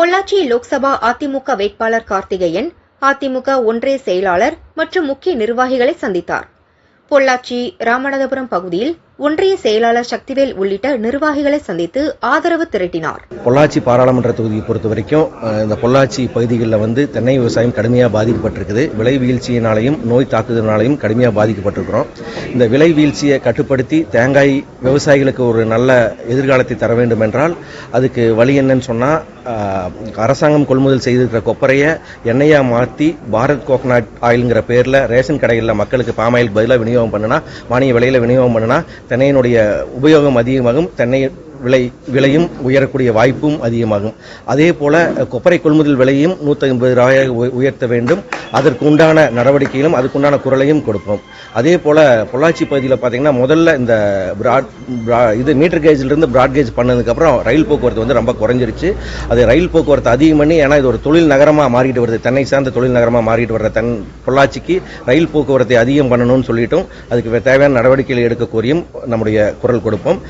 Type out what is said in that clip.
பொள்ளாச்சி லோக்சபா அதிமுக வேட்பாளர் கார்த்திகேயன் அதிமுக ஒன்றிய செயலாளர் மற்றும் முக்கிய நிர்வாகிகளை சந்தித்தார். பொள்ளாச்சி ராமநாதபுரம் பகுதியில் ஒன்றிய செயலாளர் சக்திவேல் உள்ளிட்ட நிர்வாகிகளை சந்தித்து ஆதரவு திரட்டினார். பொள்ளாச்சி பாராளுமன்ற தொகுதியை பொறுத்த வரைக்கும் இந்த பொள்ளாச்சி பகுதிகளில் வந்து தென்னை விவசாயம் கடுமையாக பாதிக்கப்பட்டிருக்குது. விலை வீழ்ச்சியினாலையும் நோய் தாக்குதலினாலையும் கடுமையாக பாதிக்கப்பட்டிருக்கிறோம். இந்த விலை வீழ்ச்சியை கட்டுப்படுத்தி தேங்காய் விவசாயிகளுக்கு ஒரு நல்ல எதிர்காலத்தை தர வேண்டும் என்றால் அதுக்கு வழி என்னன்னு சொன்னால் அரசாங்கம் கொள்முதல் செய்திருக்கிற கொப்பரையை எண்ணெயாக மாற்றி பாரத் கோகனட் ஆயில்ங்கிற பேரில் ரேஷன் கடைகளில் மக்களுக்கு பாமாயில் பதிலாக விநியோகம் பண்ணுனா மானிய விலையில் விநியோகம் பண்ணுனா தென்னையினுடைய உபயோகம் அதிகமாகும். தென்னை விலை விலையும் உயரக்கூடிய வாய்ப்பும் அதிகமாகும். அதே போல கொப்பரை கொள்முதல் விலையும் நூற்றி ஐம்பது ரூபாயாக உயர்த்த வேண்டும். அதற்கு உண்டான நடவடிக்கைகளும் அதுக்குண்டான குரலையும் கொடுப்போம். அதே போல பொள்ளாச்சி பகுதியில் பார்த்தீங்கன்னா முதல்ல இந்த பிராட் இது மீட்டர் கேஜிலிருந்து பிராட் கேஜ் பண்ணதுக்கப்புறம் ரயில் போக்குவரத்து வந்து ரொம்ப குறைஞ்சிருச்சு. அது ரயில் போக்குவரத்து அதிகம் பண்ணி ஏன்னா இது ஒரு தொழில் நகரமாக மாறிட்டு வருது. தென்னை சார்ந்த தொழில் நகரமாக மாறிட்டு வர்ற தன் பொள்ளாச்சிக்கு ரயில் போக்குவரத்தை அதிகம் பண்ணணும்னு சொல்லிட்டும் அதுக்கு தேவையான நடவடிக்கைகளை எடுக்க கோரியும் நம்முடைய குரல் கொடுப்போம்.